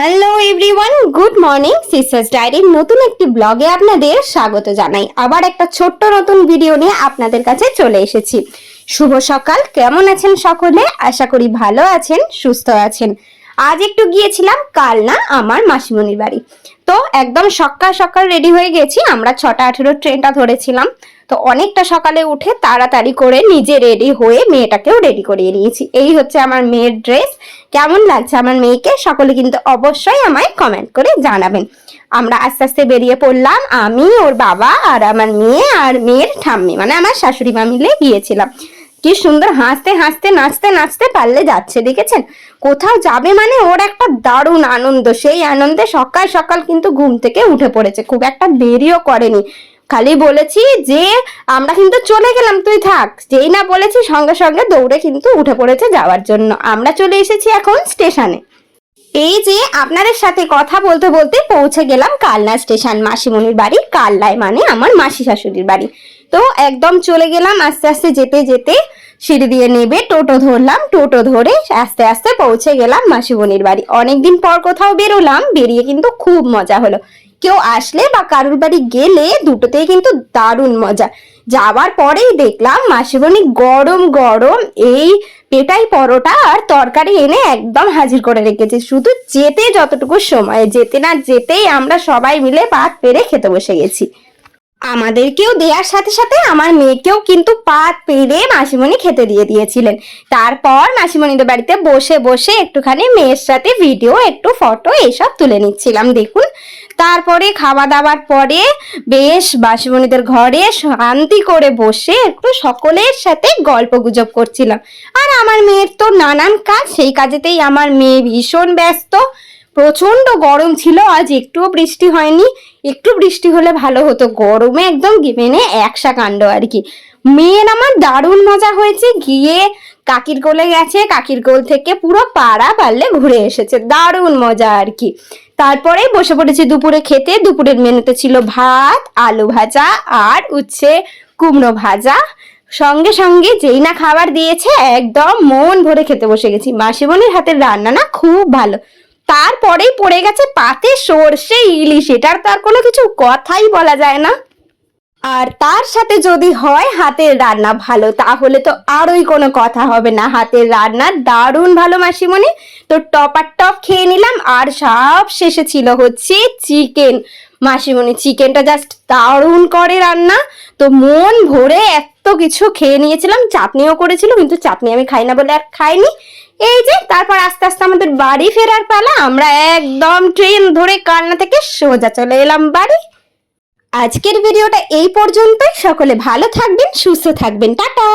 Hello everyone good morning sisters ডায়েরির নতুন একটি ব্লগে আপনাদের স্বাগত জানাই। আবার একটা ছোট্ট নতুন ভিডিও নিয়ে আপনাদের কাছে চলে এসেছি। শুভ সকাল। কেমন আছেন সকলে? আশা করি ভালো আছেন, সুস্থ আছেন। আজ একটু গিয়েছিলাম, কাল না, আমার মাসিমণির বাড়ি। তো একদম সকাল সকাল রেডি হয়ে গেছি। আমরা ছটা আঠেরো ট্রেনটা ধরেছিলাম। তো অনেকটা সকালে উঠে তাড়াতাড়ি করে নিজে রেডি হয়ে মেয়েটাকেও রেডি করিয়ে নিয়েছি। এই হচ্ছে আমার মেয়ের ড্রেস কেমন লাগছে আমার মেয়েকে? সকলে কিন্তু অবশ্যই আমায় কমেন্ট করে জানাবেন। আমরা আস্তে আস্তে বেরিয়ে পড়লাম। আমি, ওর বাবা আর আমার মেয়ে আর মেয়ের ঠাম্মি মানে আমার শাশুড়ি মা মিলে গিয়েছিলাম। কি সুন্দর হাসতে হাসতে, নাচতে নাচতে পারলে যাচ্ছে, দেখেছেন? কোথাও যাবে মানে ওর একটা দারুণ আনন্দ। সেই আনন্দে সকাল সকাল কিন্তু ঘুম থেকে উঠে পড়েছে। খুব একটা দেরিও করেনি। খালি বলেছি যে আমরা কিন্তু চলে গেলাম, তুই থাক। যেই না বলেছি, সঙ্গে সঙ্গে দৌড়ে কিন্তু উঠে পড়েছে যাওয়ার জন্য। আমরা চলে এসেছি এখন স্টেশনে। এই যে আপনাদের সাথে কথা বলতে বলতে পৌঁছে গেলাম কালনা স্টেশন, মাসিমণির বাড়ি। কাল্লায় মানে আমার মাসি শাশুড়ির বাড়ি। তো একদম চলে গেলাম, আস্তে আস্তে যেতে যেতে সিঁড়ি দিয়ে নেবে, টোটো ধরলাম, টোটো ধরে আস্তে আস্তে পৌঁছে গেলাম মাসিমণির বাড়ি। অনেকদিন পর কোথাও বেরোলাম, বেরিয়ে কিন্তু খুব মজা হলো। কেউ আসলে বা কারুর বাড়ি গেলে দুটোতেই কিন্তু দারুণ মজা। যাওয়ার পরেই দেখলাম মাসিমণি গরম গরম এই পেটাই পরোটা আর তরকারি এনে একদম হাজির করে রেখেছে। শুধু যেতে যতটুকু সময়, যেতে না যেতেই আমরা সবাই মিলে পাত পেরে খেতে বসে গেছি। আমাদেরকেও দেওয়ার সাথে সাথে আমার মেয়েকেও কিন্তু পাত পেরে মাসিমণি খেতে দিয়ে দিয়েছিলেন। তারপর মাসিমণিদের বাড়িতে বসে বসে একটুখানি মেয়ের সাথে ভিডিও, একটু ফটো এইসব তুলে নিচ্ছিলাম। দেখুন তারপরে খাওয়া দাওয়ার পরে বেশ মাসিমণিদের ঘরে শান্তি করে বসে একটু সকলের সাথে গল্প গুজব করছিলাম। আর আমার মেয়ের তো নানান কাজ, সেই কাজেতেই আমার মেয়ে ভীষণ ব্যস্ত। প্রচণ্ড গরম ছিল, আজ একটুও বৃষ্টি হয়নি। একটু বৃষ্টি হলে ভালো হতো, গরমে একদম গিমেনে একসা কাণ্ড আর কি। মেয়ের আমার দারুণ মজা হয়েছে, গিয়ে কাকির কোলে গেছে, কাকির কোল থেকে পুরো পাড়া পারলে ঘুরে এসেছে। দারুণ মজা আর কি। তারপরে বসে পড়েছি দুপুরে খেতে। দুপুরের মেনুতে ছিল ভাত, আলু ভাজা আর উচ্ছে কুমড়ো ভাজা। সঙ্গে সঙ্গে যেই না খাবার দিয়েছে, একদম মন ভরে খেতে বসে গেছি। মাসিমণির হাতের রান্না না খুব ভালো। তারপরেই পড়ে গেছে পাতে সর্ষে ইলিশ। এটার তো আর কোনো কিছু কথাই বলা যায় না। আর তার সাথে যদি হয় হাতের রান্না ভালো, তাহলে তো আরোই কোনো কথা হবে না। হাতের রান্না দারুণ ভালো, মাসিমণি। তো টপার টপ খেয়ে নিলাম, আর সব শেষে ছিল হচ্ছে চিকেন মাসিমণি চিকেনটা জাস্ট দারুণ করে রান্না। তো মন ভরে এত কিছু খেয়ে নিয়েছিলাম, চাটনিও করেছিল, কিন্তু চাটনি আমি খাই না বলে আর খাইনি। এই যে, তারপর আস্তে আস্তে আমাদের বাড়ি ফেরার পালা, আমরা একদম ট্রেন ধরে কালনা থেকে সোজা চলে এলাম বাড়ি। আজকের ভিডিওটা এই পর্যন্তই। সকলে ভালো থাকবেন সুস্থ থাকবেন। টাটা!